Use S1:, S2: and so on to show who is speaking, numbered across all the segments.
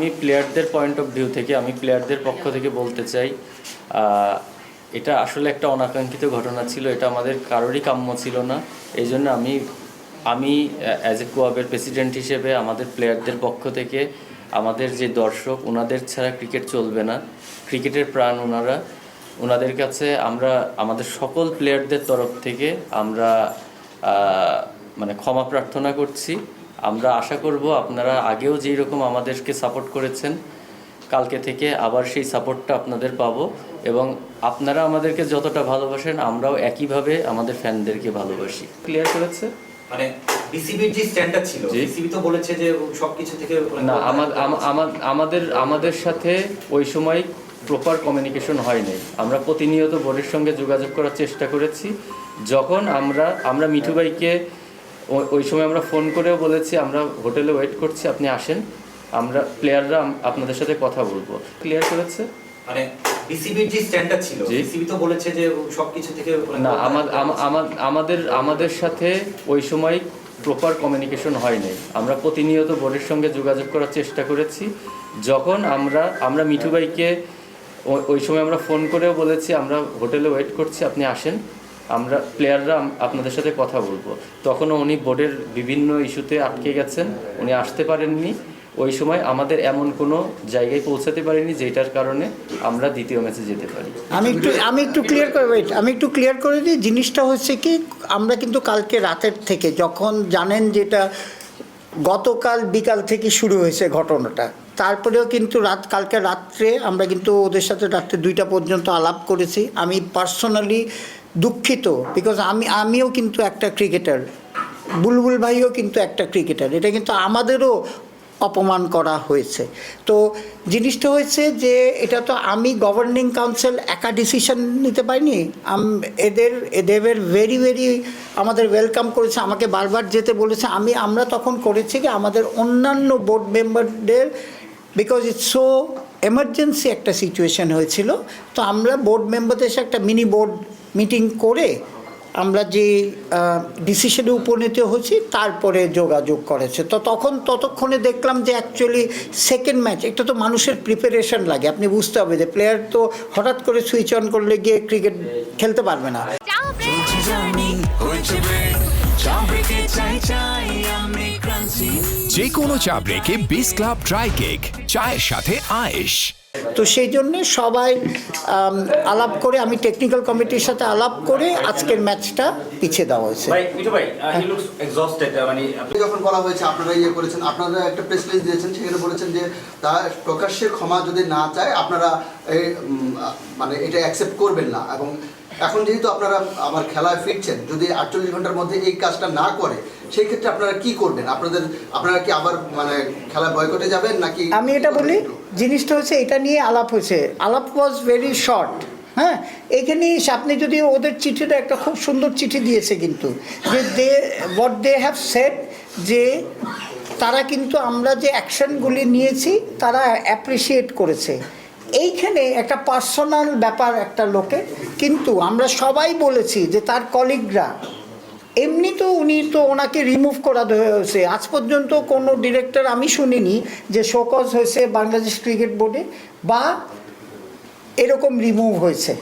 S1: আমি প্লেয়ারদের point of view থেকে, আমি প্লেয়ারদের পক্ষ থেকে বলতে চাই এটা আসলে একটা অনাকাঙ্ক্ষিত ঘটনা ছিল, এটা আমাদের কারোরই কাম্য ছিল না। এই জন্য আমি আমি অ্যাজ এ কোয়াবের প্রেসিডেন্ট হিসেবে আমাদের প্লেয়ারদের পক্ষ থেকে আমাদের যে দর্শক ওনাদের ছাড়া ক্রিকেট চলবে না। ক্রিকেটের প্রাণ ওনারা ওনাদের কাছে আমরা, আমাদের সকল প্লেয়ারদের তরফ থেকে আমরা মানে ক্ষমা প্রার্থনা করছি। আমরা আশা করব আপনারা আগেও যেই রকম আমাদেরকে সাপোর্ট করেছেন কালকে থেকে আবার সেই সাপোর্টটা আপনাদের পাবো এবং আপনারা আমাদেরকে যতটা ভালোবাসেন আমরাও একইভাবে আমাদের ফ্যানদেরকে ভালোবাসি। ক্লিয়ার করেছে?
S2: মানে বিসিবির যে স্ট্যান্ডার্ড ছিল। বিসিবি তো বলেছে যে সবকিছু থেকে
S1: না আমা- আমা- আমাদের আমাদের সাথে ওই সময় প্রপার কমিউনিকেশন হয়নি। আমরা প্রতিনিয়ত বোর্ডের সঙ্গে যোগাযোগ করার চেষ্টা করেছি। যখন আমরা আমরা মিঠু ভাইকে ওই সময় আমরা ফোন করেও বলেছি আমরা হোটেলে ওয়েট করছি আপনি আসেন। আমরা প্লেয়াররা আপনাদের সাথে কথা বলব। ক্লিয়ার করেছে?
S2: মানে বিসিবির যে স্ট্যান্ডার্ড ছিল। বিসিবি তো বলেছে যে সবকিছু থেকে
S1: না আমা- আমা- আমা- আমাদের আমাদের সাথে ওই সময় প্রপার কমিউনিকেশন হয়নি আমরা প্রতিনিয়ত বোর্ডের সঙ্গে যোগাযোগ করার চেষ্টা করেছি। যখন আমরা আমরা মিঠু ভাইকে ওই সময় আমরা ফোন করেও বলেছি আমরা হোটেলে ওয়েট করছি আপনি আসেন। আমরা প্লেয়াররা আপনাদের সাথে কথা বলব। তখনও উনি বোর্ডের বিভিন্ন ইস্যুতে আটকে গেছেন, উনি আসতে পারেননি। ওই সময় আমাদের এমন কোনো জায়গায় পৌঁছাতে পারিনি, যেটার কারণে আমরা দ্বিতীয় ম্যাচে যেতে পারি।
S3: আমি একটু আমি একটু ক্লিয়ার করে ওয়েট আমি একটু ক্লিয়ার করে দিই, জিনিসটা হচ্ছে কি, আমরা কিন্তু কালকে রাতের থেকে যখন জানেন যেটা গতকাল বিকাল থেকে শুরু হয়েছে ঘটনাটা, তারপরেও কিন্তু রাত, কালকে রাত্রে আমরা কিন্তু ওদের সাথে রাত্রে দুইটা পর্যন্ত আলাপ করেছি। আমি পার্সোনালি দুঃখিত বিকজ আমি, আমিও কিন্তু একটা ক্রিকেটার বুলবুল ভাইও কিন্তু একটা ক্রিকেটার এটা কিন্তু আমাদেরও অপমান করা হয়েছে। তো জিনিসটা হয়েছে যে, এটা তো আমি গভর্নিং কাউন্সিল একা ডিসিশন নিতে পারিনি। এদের এদের ভেরি ভেরি আমাদের ওয়েলকাম করেছে, আমাকে বারবার যেতে বলেছে। আমি, আমরা তখন করেছি কি, আমাদের অন্যান্য বোর্ড মেম্বারদের বিকজ ইটস সো এমার্জেন্সি একটা সিচুয়েশন হয়েছিল। তো আমরা বোর্ড মেম্বারদের একটা মিনি বোর্ড মিটিং করে আমরা যে ডিসিশনে উপনীত হয়েছি, তারপরে যোগাযোগ করেছে। তো তখন ততক্ষণে দেখলাম যে অ্যাকচুয়ালি সেকেন্ড ম্যাচ এটা তো মানুষের প্রিপারেশন লাগে। আপনি বুঝতে হবে যে প্লেয়ার তো হঠাৎ করে সুইচ অন করলে গিয়ে ক্রিকেট খেলতে পারবে না।
S4: যে কোনো চা ব্রেকে বিস ক্লাব ড্রাই কেক চায়ের সাথে আয়েশ।
S3: তো সেই জন্য সবাই আলাপ করে আমি টেকনিক্যাল কমিটির সাথে আলাপ করে আজকের ম্যাচটা পিছিয়ে দেওয়া হয়েছে।
S2: ভাই মিঠু ভাই হি লুকস এক্সস্টেড মানে আপনি
S5: যখন বলা হয়েছে আপনারা ইয়ে করেছেন আপনারা একটা প্রেস রিলিজ দিয়েছেন সেখানে বলেছেন যে তার প্রকাশ্যে ক্ষমা যদি না চায় আপনারা মানে এটা অ্যাকসেপ্ট করবেন না। এবং এখন যেহেতু আপনারা আমার খেলায় ফিরছেন, যদি আটচল্লিশ ঘণ্টার মধ্যে এই কাজটা না করে, সেই ক্ষেত্রে আপনারা কি করবেন? আপনাদের, আপনারা কি আবার মানে খেলা বয়কটে যাবেন নাকি?
S3: আমি এটা বলি, জিনিসটা হচ্ছে এটা নিয়ে আলাপ হয়েছে। আলাপ ওয়াজ ভেরি শর্ট হ্যাঁ? এখানে আপনি যদি ওদের চিঠিটা একটা খুব সুন্দর চিঠি দিয়েছে কিন্তু, যে they what they have set যে তারা কিন্তু আমরা যে অ্যাকশনগুলি নিয়েছি, তারা অ্যাপ্রিসিয়েট করেছে। এইখানে একটা পার্সোনাল ব্যাপার একটা লোকে, কিন্তু আমরা সবাই বলেছি যে তার কলিগরা এমনি তো উনি তো ওনাকে রিমুভ করা হয়েছে। আজ পর্যন্ত কোনো ডিরেক্টর আমি শুনিনি যে শোকজ হয়েছে বাংলাদেশ ক্রিকেট বোর্ডে বা এরকম রিমুভ হয়েছে।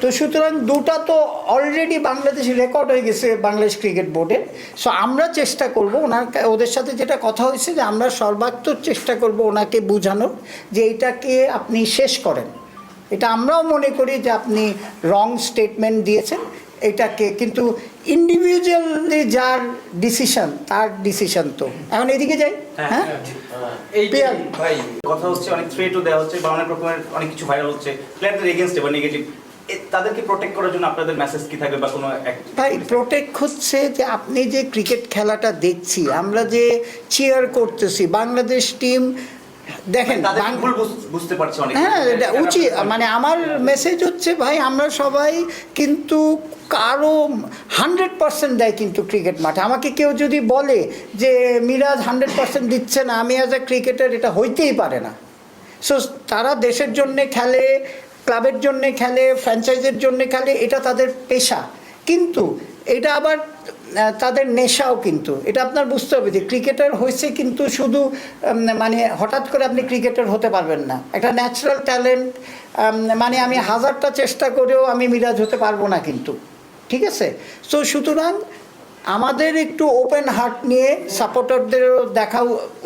S3: তো সুতরাং দুটা তো অলরেডি বাংলাদেশ রেকর্ড হয়ে গেছে বাংলাদেশ ক্রিকেট বোর্ডে সো আমরা চেষ্টা করব ওনার ওদের সাথে যেটা কথা হয়েছে যে আমরা সর্বাত্মক চেষ্টা করব ওনাকে বোঝানোর যে এটাকে আপনি শেষ করেন। এটা আমরাও মনে করি যে আপনি রং স্টেটমেন্ট দিয়েছেন। এটাকে কিন্তু ইন্ডিভিজুয়ালি যার ডিসিশন তার ডিসিশন তো। এখন এদিকে যাই। হ্যাঁ
S2: এই যে ভাই কথা হচ্ছে অনেক থ্রেটও দেওয়া হচ্ছে বা অনেক রকমের অনেক কিছু ভাইরাল হচ্ছে। প্লেয়ারদের এগেনস্টে বা নেগেটিভ তাদেরকে প্রোটেক্ট করার জন্য আপনাদের মেসেজ কি থাকবে বা কোনো
S3: ভাই প্রোটেক্ট হচ্ছে যে আপনি যে ক্রিকেট খেলাটা দেখছি আমরা যে চেয়ার করতেছি বাংলাদেশ টিম দেখেন
S2: বুঝ- বুঝতে পারছে অনেক।
S3: হ্যাঁ উচিত মানে আমার মেসেজ হচ্ছে ভাই আমরা সবাই কিন্তু কারও হান্ড্রেড পার্সেন্ট দেয় কিন্তু ক্রিকেট মাঠে। আমাকে কেউ যদি বলে যে মিরাজ হান্ড্রেড পার্সেন্ট দিচ্ছে না আমি অ্যাজ এ ক্রিকেটার এটা হইতেই পারে না। সো তারা দেশের জন্যে খেলে ক্লাবের জন্যে খেলে ফ্র্যাঞ্চাইজের জন্যে খেলে এটা তাদের পেশা। কিন্তু এটা আবার তাদের নেশাও কিন্তু। এটা আপনার বুঝতে হবে যে ক্রিকেটার হয়েছে কিন্তু শুধু মানে হঠাৎ করে আপনি ক্রিকেটার হতে পারবেন না। একটা ন্যাচারাল ট্যালেন্ট মানে আমি হাজারটা চেষ্টা করেও আমি মিরাজ হতে পারব না কিন্তু। ঠিক আছে? তো সুতরাং আমাদের একটু ওপেন হার্ট নিয়ে সাপোর্টারদেরও দেখা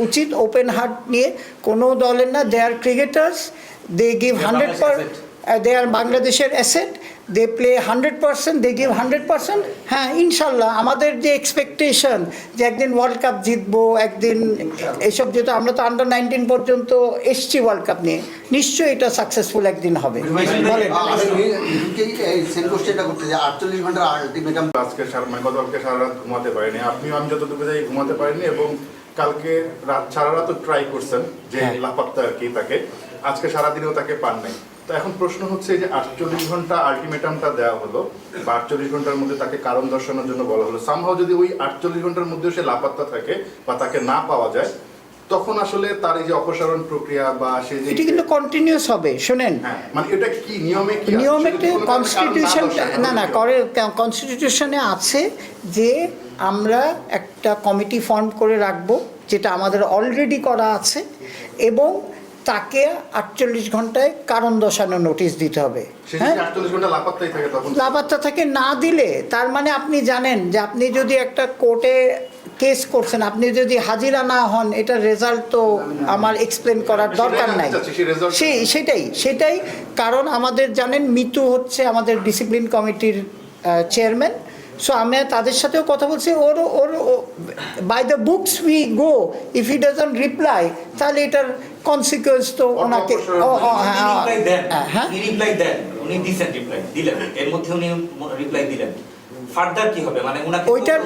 S3: উচিত। ওপেন হার্ট নিয়ে কোনো দলের না they are cricketers they give hundred per they are বাংলাদেশের asset they play hundred percent they give hundred percent হ্যাঁ ইনশাল্লাহ আমাদের যে এক্সপেকটেশন যে একদিন ওয়ার্ল্ড কাপ জিতবো একদিন এইসব যেহেতু আমরা তো আন্ডার নাইনটিন পর্যন্ত এসছি ওয়ার্ল্ড কাপ নিয়ে নিশ্চয়ই এটা সাকসেসফুল একদিন হবে।
S6: আজকে মানে গতকালকে সারা রাত ঘুমাতে পারিনি। আপনিও আমি যতটুকু যাই ঘুমাতে পারিনি এবং কালকে রাত সারা রাতও ট্রাই করছেন যে
S3: হ্যাঁ।
S6: লাপাত্তা আর কি তাকে। আজকে সারাদিনেও তাকে পান নাই। তো এখন প্রশ্ন হচ্ছে যে আটচল্লিশ ঘণ্টা আলটিমেটামটা দেওয়া হলো বা আটচল্লিশ ঘণ্টার মধ্যে তাকে কারণ দর্শানোর জন্য বলা হলো সামহাও যদি ওই আটচল্লিশ ঘণ্টার মধ্যে সে লাপাত্তা থাকে বা তাকে না পাওয়া যায় তখন আসলে তার এই যে অপসারণ প্রক্রিয়া বা সে যে
S3: এটি কিন্তু কন্টিনিউস হবে শোনেন
S6: হ্যাঁ মানে এটা কি নিয়মে কি?
S3: নিয়ম কনস্টিটিউশন না না করে কনস্টিটিউশনে আছে যে আমরা একটা কমিটি ফর্ম করে রাখব যেটা আমাদের অলরেডি করা আছে এবং তাকে আটচল্লিশ ঘন্টায় কারণ দর্শানোর নোটিশ দিতে হবে। হ্যাঁ? লাপাত্তা থেকে না দিলে তার মানে আপনি জানেন যে আপনি যদি একটা কোর্টে কেস করছেন আপনি যদি হাজিরা না হন এটা রেজাল্ট তো আমার এক্সপ্লেন করার দরকার নাই।
S6: সেই
S3: সেটাই সেটাই। কারণ আমাদের জানেন মিতু হচ্ছে আমাদের ডিসিপ্লিন কমিটির চেয়ারম্যান সো আমি তাদের সাথেও কথা বলছি। Or or by the books we go if he doesn't reply তাহলে এটার কনসিকুয়েন্স তো ওনাকে হ্যাঁ,
S7: রিপ্লাই
S3: হ্যাঁ
S7: রিপ্লাই দেন। উনি দিছেন রিপ্লাই দিলেন। এর মধ্যে উনি রিপ্লাই দিলেন। ফার্দার কি হবে? মানে উনাকে
S3: ওইটার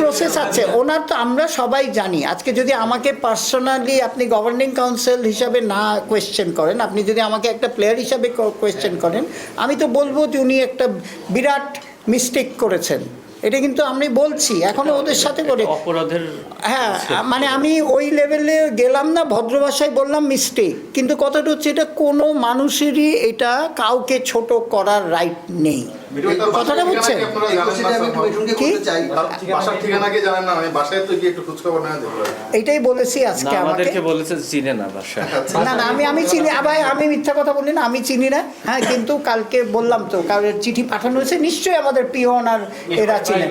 S3: প্রসেস আছে। ওনার তো আমরা সবাই জানি। আজকে যদি আমাকে পার্সোনালি আপনি গভর্নিং কাউন্সিল হিসাবে না কোয়েশ্চেন করেন আপনি যদি আমাকে একটা প্লেয়ার হিসাবে কোয়েশ্চেন করেন আমি তো বলব যে উনি একটা বিরাট মিস্টেক করেছেন। এটা কিন্তু আমি বলছি এখনও ওদের সাথে করে
S1: অপরাধের
S3: হ্যাঁ মানে আমি ওই লেভেলে গেলাম না ভদ্র ভাষায় বললাম মিস্টেক কিন্তু কথাটা হচ্ছে এটা কোনো মানুষেরই এটা কাউকে ছোট করার রাইট নেই। কথাটা বুঝছেন?
S5: আমি
S3: এটাই বলেছি আজকে
S1: আমাদেরকে বলেছে চিনে না বাসা
S3: না না আমি আমি চিনি আবার আমি মিথ্যা কথা বলি না আমি চিনি না। হ্যাঁ কিন্তু কালকে বললাম তো কারোর চিঠি পাঠানো হয়েছে নিশ্চয়ই আমাদের পিওন আর এরা চিনে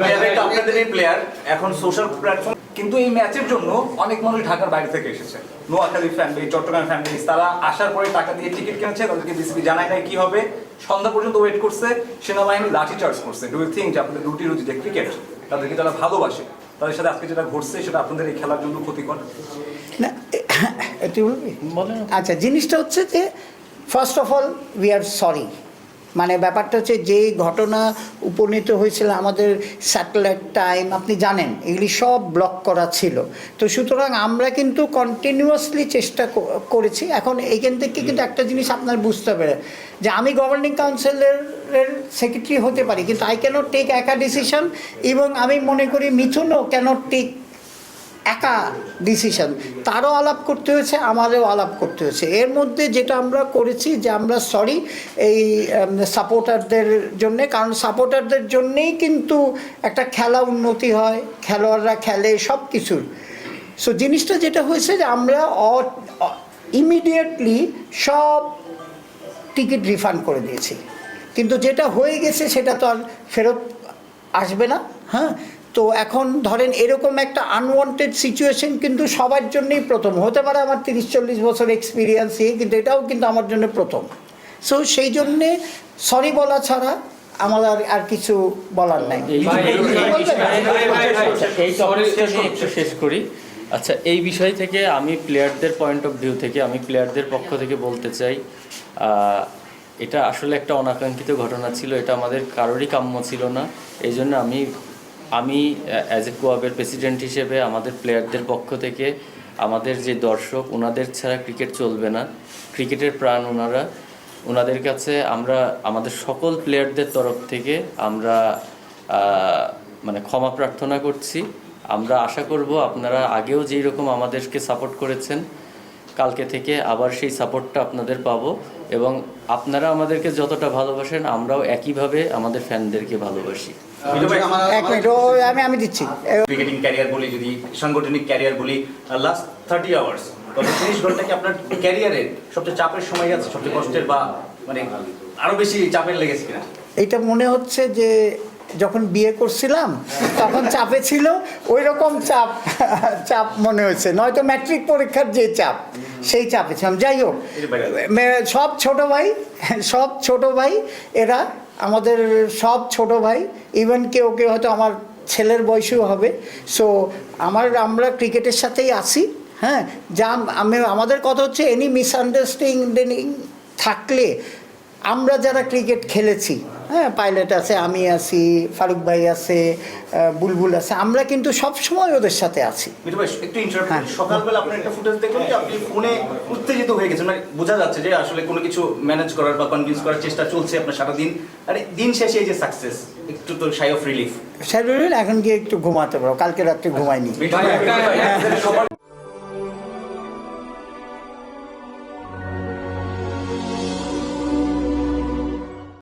S2: প্লেয়ার এখন সোশ্যাল প্ল্যাটফর্ম কিন্তু এই ম্যাচের জন্য অনেক মানুষ ঢাকার বাইরে থেকে এসেছে। নোয়াখালী ফ্যামিলি চট্টগ্রাম ফ্যামিলি তারা আসার পরে টাকা দিয়ে টিকিট কিনেছে তাদেরকে বিসিবি জানায় নাই কি হবে সন্ধ্যা পর্যন্ত ওয়েট করছে সেনাবাহিনী লাঠি চার্জ করছে ডু ইউ থিঙ্ক যে আপনাদের রুটি রুটি যে ক্রিকেট তাদেরকে যারা ভালোবাসে তাদের সাথে আজকে যেটা ঘটছে সেটা আপনাদের এই খেলার জন্য ক্ষতিকর
S3: না আচ্ছা জিনিসটা হচ্ছে যে first of all we are sorry মানে ব্যাপারটা হচ্ছে যে ঘটনা উপনীত হয়েছিল আমাদের স্যাটেলাইট টাইম আপনি জানেন এগুলি সব ব্লক করা ছিল। তো সুতরাং আমরা কিন্তু কন্টিনিউয়াসলি চেষ্টা করেছি। এখন এইখান থেকে কিন্তু একটা জিনিস আপনার বুঝতে হবে যে আমি গভর্নিং কাউন্সিলের সেক্রেটারি হতে পারি কিন্তু আই ক্যানট টেক একা ডিসিশন এবং আমি মনে করি মিথুনও ক্যানট টেক একা ডিসিশন তারও আলাপ করতে হয়েছে, আমারও আলাপ করতে হয়েছে। এর মধ্যে যেটা আমরা করেছি যে আমরা সরি এই সাপোর্টারদের জন্যে, কারণ সাপোর্টারদের জন্যেই কিন্তু একটা খেলা উন্নতি হয়, খেলোয়াড়রা খেলে সব কিছুর সো জিনিসটা যেটা হয়েছে যে আমরা ইমিডিয়েটলি সব টিকিট রিফান্ড করে দিয়েছি। কিন্তু যেটা হয়ে গেছে সেটা তো আর ফেরত আসবে না হ্যাঁ? তো এখন ধরেন এরকম একটা আনওয়ান্টেড সিচুয়েশন কিন্তু সবার জন্যই প্রথম। হতে পারে আমার তিরিশ চল্লিশ বছর এক্সপিরিয়েন্স কিন্তু এটাও কিন্তু আমার জন্য প্রথম। সো সেই জন্যে সরি বলা ছাড়া আমার আর আর কিছু বলার নাই।
S1: শেষ করি। আচ্ছা এই বিষয় থেকে আমি প্লেয়ারদের পয়েন্ট অফ ভিউ থেকে আমি প্লেয়ারদের পক্ষ থেকে বলতে চাই এটা আসলে একটা অনাকাঙ্ক্ষিত ঘটনা ছিল এটা আমাদের কারোরই কাম্য ছিল না। এই জন্য আমি আমি অ্যাজ এ কোয়াবের প্রেসিডেন্ট হিসেবে আমাদের প্লেয়ারদের পক্ষ থেকে আমাদের যে দর্শক ওনাদের ছাড়া ক্রিকেট চলবে না। ক্রিকেটের প্রাণ ওনারা ওনাদের কাছে আমরা, আমাদের সকল প্লেয়ারদের তরফ থেকে আমরা মানে ক্ষমা প্রার্থনা করছি। আমরা আশা করব আপনারা আগেও যেই রকম আমাদেরকে সাপোর্ট করেছেন কালকে থেকে আবার সেই সাপোর্টটা আপনাদের পাবো এবং আপনারা আমাদেরকে যতটা ভালোবাসেন আমরাও একইভাবে আমাদের ফ্যানদেরকে ভালোবাসি।
S3: এক মিনিট আমি আমি দিচ্ছি।
S7: ক্রিকেটিং ক্যারিয়ার বলি যদি সাংগঠনিক ক্যারিয়ার বলি লাস্ট থার্টি আওয়ার্স গত তিরিশ ঘণ্টা কি আপনার ক্যারিয়ারের সবচেয়ে চাপের সময় আছে সবচেয়ে কষ্টের বা মানে আরও বেশি চাপের লেগেছে কিনা?
S3: এটা মনে হচ্ছে যে যখন বিয়ে করছিলাম তখন চাপে ছিল ওই রকম চাপ চাপ মনে হয়েছে নয়তো ম্যাট্রিক পরীক্ষার যে চাপ। সেই চাপে ছিলাম যাই হোক সব ছোট ভাই সব ছোট ভাই এরা আমাদের সব ছোট ভাই। ইভেন কেউ কেউ হয়তো আমার ছেলের বয়সীও হবে। সো আমার আমরা ক্রিকেটের সাথেই আছি হ্যাঁ? যা আমি আমাদের কথা হচ্ছে এনি মিসআন্ডারস্ট্যান্ডিং থাকলে আমরা যারা ক্রিকেট খেলেছি হ্যাঁ পাইলট আছে আমি আছি ফারুক ভাই আছে বুলবুল আছে। আমরা কিন্তু সব সময় ওদের সাথে আছি।
S7: মিঠু ভাই একটু ইন্টারাপ্ট
S3: হ্যাঁ।
S7: সকালবেলা আপনার একটা ফুটেজ দেখলাম যে আপনি ফোনে উত্তেজিত হয়ে গেছেন। মানে বোঝা যাচ্ছে যে আসলে কোনো কিছু ম্যানেজ করার বা কনভিন্স করার চেষ্টা চলছে আপনার সারাদিন। আরে দিন শেষে এই যে সাকসেস একটু তো সাই অফ রিলিফ
S3: এখন গিয়ে একটু ঘুমাতে পারো। কালকে রাত্রে ঘুমাইনি।